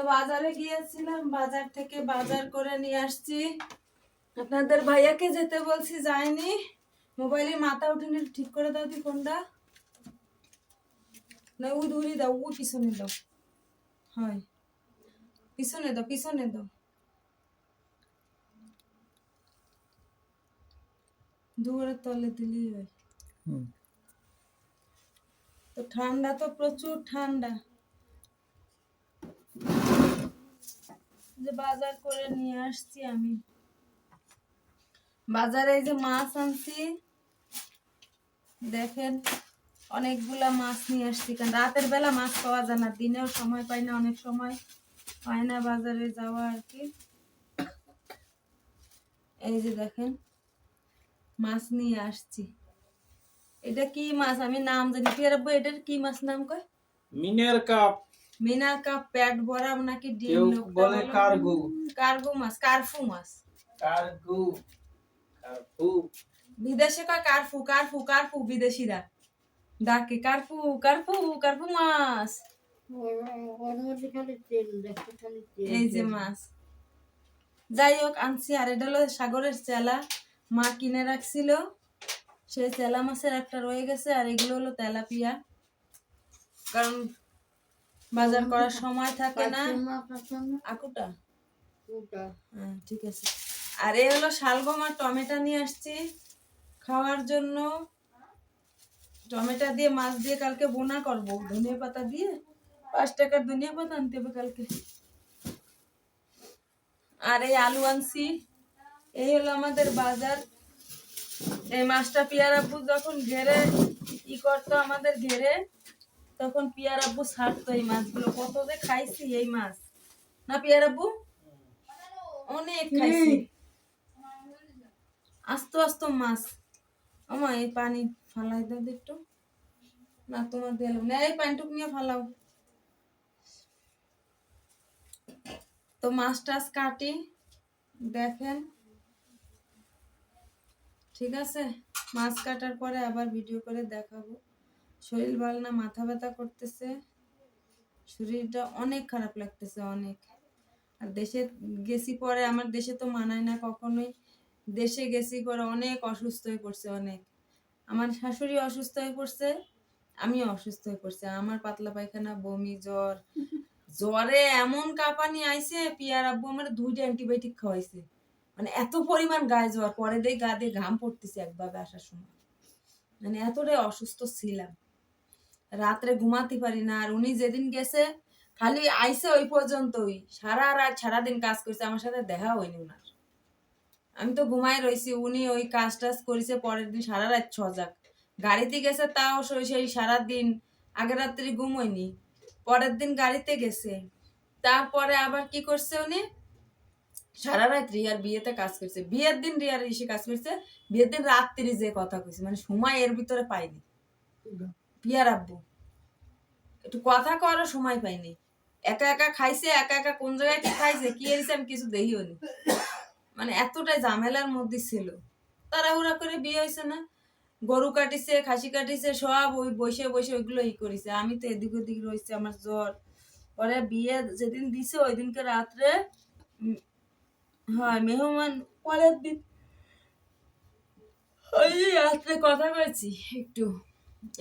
তো বাজারে গিয়েছিলাম বাজার থেকে বাজার করে নিয়ে আসছি। আপনাদের ভাইয়াকে যেতে বলছি যায়নি। মোবাইলে মাথা উঠেনি ঠিক করে দাও দি ফোনটা। না উ দূরে দাও উ পিছনে দাও। হয়। পিছনে দাও পিছনে দাও। দুয়ারের তলে দিলেই হয়। তো ঠান্ডা তো প্রচুর ঠান্ডা। যে বাজার করে নিয়ে আসছি আমি। বাজারে এই যে মাছ আনছি। দেখেন, অনেকগুলা মাছ নিয়ে আসছি। কারণ রাতের বেলা মাছ পাওয়া যায় না, দিনেও সময় পাই না, অনেক সময় পাই না বাজারে যাওয়া আর কি। এই যে দেখেন, মাছ নিয়ে আসছি। এটা কি মাছ? আমি নাম জানি। এটার কি মাছ নাম কয়? মিনের কাপ। মিনার কাপ পেট ভরা নাকি ডিম লোকটা বলে কার্গো। কার্গো মাছ কার্ফু মাছ। কার্গু বিদেশে কয় কার্ফু কার্ফু কার্ফু বিদেশিরা? ডাকে কার্ফু কার্ফু কার্ফু মাছ। এই যে মাছ। যাই হোক আনছি আর এটা হলো সাগরের চেলা। মা কিনে রাখছিল। সেই চেলা মাছের একটা রয়ে গেছে আর এগুলো হলো তেলাপিয়া। কারণ বাজার করার সময় থাকে না? আকুটা? হ্যাঁ ঠিক আছে। আর এই হলো শালগম আর টমেটো নিয়ে আসছি। খাওয়ার জন্য টমেটো দিয়ে মাছ দিয়ে কালকে বোনা করব। ধনিয়া পাতা দিয়ে। পাঁচ টাকার ধনিয়া পাতা আনতে হবে কালকে। আর এই আলু আনছি। এই হলো আমাদের বাজার। এই মাছটা পিয়ার যখন ঘেরে ই করতো আমাদের ঘেরে তখন পিয়ার আব্বু ছাড়তো এই মাছগুলো। কত যে খাইছি এই মাছ। না পিয়ার আব্বু? অনেক খাইছি। আস্ত আস্ত মাছ। আমা এই পানি ফালাই দাও একটু। না তোমার দিলাম না এই পানিটুক নিয়ে ফালাও। তো মাছ টাছ কাটি দেখেন। ঠিক আছে? মাছ কাটার পরে আবার ভিডিও করে দেখাবো। শরীর ভালো না, মাথা ব্যথা করতেছে, শরীরটা অনেক খারাপ লাগতেছে অনেক। আর দেশে গেছি পরে আমার দেশে তো মানায় না কখনোই। দেশে গেছি পরে অনেক অসুস্থ হয়ে পড়ছে অনেক। আমার শাশুড়ি অসুস্থ হয়ে পড়ছে, আমিও অসুস্থ হয়ে পড়ছে। আমার পাতলা পায়খানা, বমি, জ্বর। জ্বরে এমন কাঁপানি আইছে, পিয়ার আব্বু আমার দুইটা অ্যান্টিবায়োটিক খাওয়াইছে। মানে এত পরিমাণ গায়ে জ্বর, পরে দেই গা দিয়ে ঘাম পড়তেছে একভাবে আসার সময়। মানে এতটাই অসুস্থ ছিলাম। রাত্রে ঘুমাতে পারি না। আর উনি যেদিন গেছে, খালি আইসে ওই পর্যন্তই। সারা রাত, সারাদিন কাজ করছে, আমার সাথে দেখা হয়নি উনার। আমি তো ঘুমাই রইছি, উনি ওই কাজ টাজ করেছে, পরের দিন সারা রাত সজাগ। গাড়িতে গেছে তাও সেই- সেই সারা দিন আগের রাত্রি ঘুম হয়নি। পরের দিন গাড়িতে গেছে। তারপরে আবার কি করছে উনি? সারা রাত রিয়ার বিয়েতে কাজ করছে। বিয়ের দিন রিয়ার এসে কাজ করছে, বিয়ের দিন রাত্রি যে কথা কইছে মানে সময় এর ভিতরে পাইনি। পিয়ার আব্বু। একটু কথা করার সময় পাইনি। একা একা খাইছে, একা একা কোন জায়গায় কি খাইছে, কি হয়েছে আমি কিছু দেখিও নি। মানে এতটাই ঝামেলার মধ্যে ছিল। তাড়াহুড়া করে বিয়ে হয়েছে না। গরু কাটিছে, খাসি কাটিছে, সব ওই বসে বসে ওইগুলো ই করেছে। আমি তো এদিক ওদিক রয়েছে আমার জ্বর। পরে বিয়ে যেদিন দিছে ওই দিনকে রাত্রে হয় মেহমান পরের দিন। ওই রাত্রে কথা কয়েছি একটু।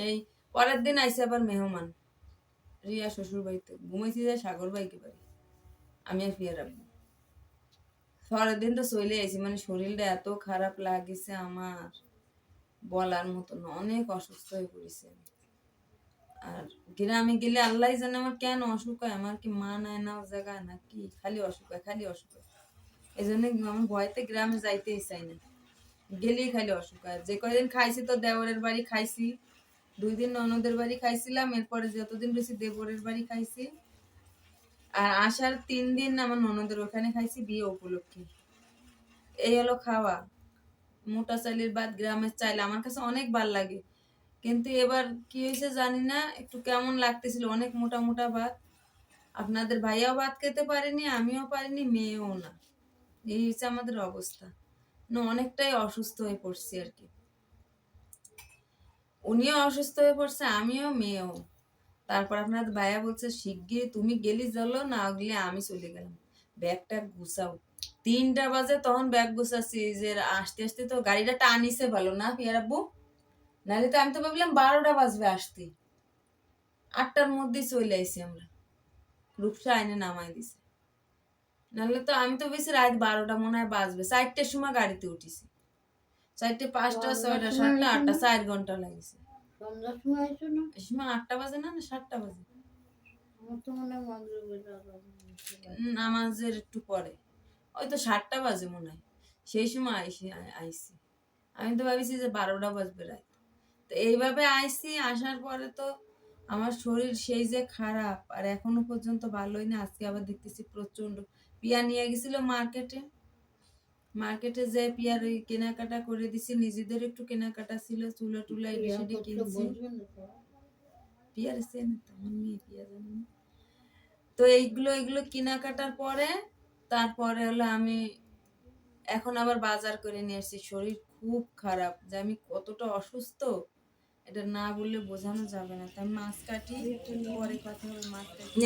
এই পরের দিন আইসে আবার মেহমান। রিয়া শ্বশুর বাড়িতে। ঘুমাইছি যে সাগর বাইকে বাড়ি। আমি আর ফিরে রাখব। পরের দিন তো চলে আইছি মানে শরীরটা এত খারাপ লাগিছে আমার। বলার মতো না, অনেক অসুস্থ হয়ে পড়েছে। আর গ্রামে গেলে আল্লাহ জানে আমার কেন অসুখ হয়, আমার কি মা নেয় না জায়গায়, না কি? খালি অসুখ হয়, খালি অসুখ হয়। এই জন্য আমার ভয়তে গ্রামে যাইতেই চাই না। গেলেই খালি অসুখ হয়। যে কয়দিন খাইছি তো দেওয়ারের বাড়ি খাইছি। দুই দিন ননদের বাড়ি খাইছিলাম, এরপরে যতদিন বেশি দেবরের বাড়ি খাইছি। আর আসার তিন দিন আমার ননদের ওখানে খাইছি বিয়ে উপলক্ষে। এই হলো খাওয়া। মোটা চালের ভাত, গ্রামের চাইল আমার কাছে অনেক ভালো লাগে। কিন্তু এবার কি হয়েছে জানি না, একটু কেমন লাগতেছিল, অনেক মোটা মোটা ভাত। আপনাদের ভাইয়াও ভাত খেতে পারেনি, আমিও পারিনি, মেয়েও না। এই হচ্ছে আমাদের অবস্থা। না, অনেকটাই অসুস্থ হয়ে পড়ছি আর কি। উনিও অসুস্থ হয়ে পড়ছে, আমিও মেয়েও। তারপর আপনার ভাইয়া বলছে শিগগির তুমি গেলি চলো না গেলে আমি চলে গেলাম। ব্যাগটা গুছাও। তিনটা বাজে তখন ব্যাগ গুছাচ্ছি যে আসতে আসতে তো গাড়িটা টানিছে ভালো, না পিয়ার আব্বু নাহলে তো আমি তো ভাবলাম বারোটা বাজবে আসতে। আটটার মধ্যেই চলে আইছি আমরা। রূপসা আইনে নামাই দিছে। নাহলে তো আমি তো বেশি রাত বারোটা মনে হয় বাজবে, চারটের সময় গাড়িতে উঠিছি। চারটে পাঁচটা ছয়টা সাতটা আটটা চার ঘণ্টা লাগিছে। আটটা বাজে না সাতটা বাজে? নামাজের একটু পরে। ওই তো সাতটা বাজে মনে হয়। সেই সময় আইসি আই- আইসি। আমি তো ভাবিছি যে বারোটা বাজবে রাত। তো এইভাবে আইসি আসার পরে তো আমার শরীর সেই যে খারাপ। আর এখনও পর্যন্ত ভালোই না আজকে আবার দেখতেছি প্রচণ্ড পিয়া নিয়ে গেছিল মার্কেটে। মার্কেটে যে পিয়ার ওই কেনাকাটা করে দিছি নিজেদের একটু কেনাকাটা ছিল চুলা টুলা এটি সেটি কিনছি। পিয়ার এসে না তো? আমার মেয়ে পিয়া জানে না। তো এইগুলো এগুলো কেনাকাটার পরে তারপরে হলো আমি এখন আবার বাজার করে নিয়ে আসছি। শরীর খুব খারাপ যে আমি কতটা অসুস্থ এটা না বললে বোঝানো যাবে না। তাই মাছ কাটি একটু পরে কথা হবে মাছ কাটি।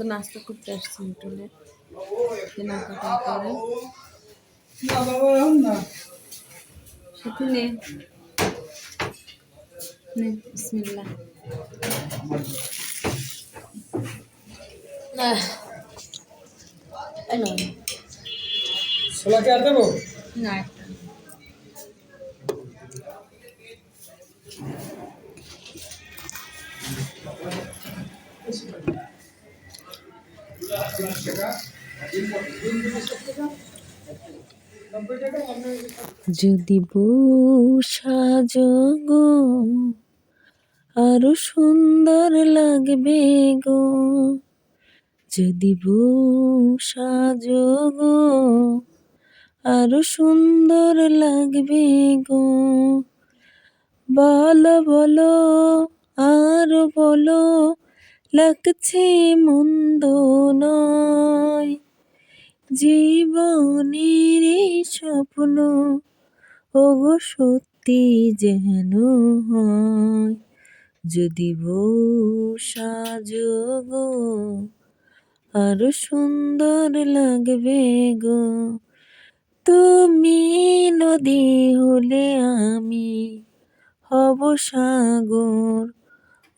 তো নাস্তা করতে আসছি হোটেলে। কেনাকাটা করে সাথে না। যদি বউ সাজগো আরও সুন্দর লাগবে গো। যদি বউ সাজগো আরও সুন্দর লাগবে গো। বলো বলো, আরও বলো, লাগছে মন্দ নয়। জীবনের স্বপ্ন ওগো সত্যি যেন হয়, যদি বউ সাজগো আরও সুন্দর লাগবে গো। তুমি নদী হলে আমি হব সাগর,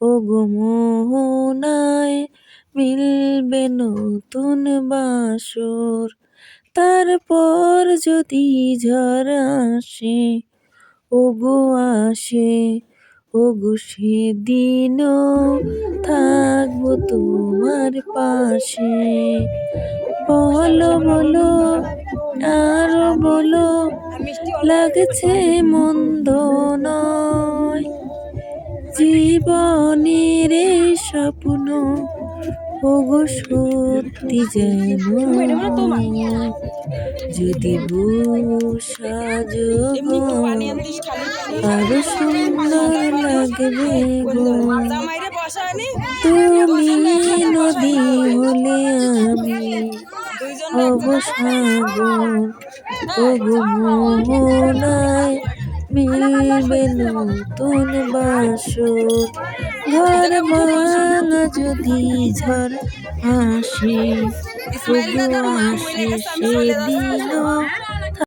ওগো মোহনায় মিলবে নতুন বাসর। তারপর যদি ঝড় আসে, ওগো আসে, ওগো সেদিনও থাকব তোমার পাশে। বলো বলো, আরও বলো, লাগছে মন্দ নয়। জীবনের স্বপ্ন ওগো সত্যি যেন যদি সাজ আরও সুন্দর লাগবে গো তুমি নদী হলে আমি অবসাগর ওগো মোহনায় মিলবে নতুন বাসর। ঘর ভাঙা যদি ঝড় আসে ওগো আসে সেদিনও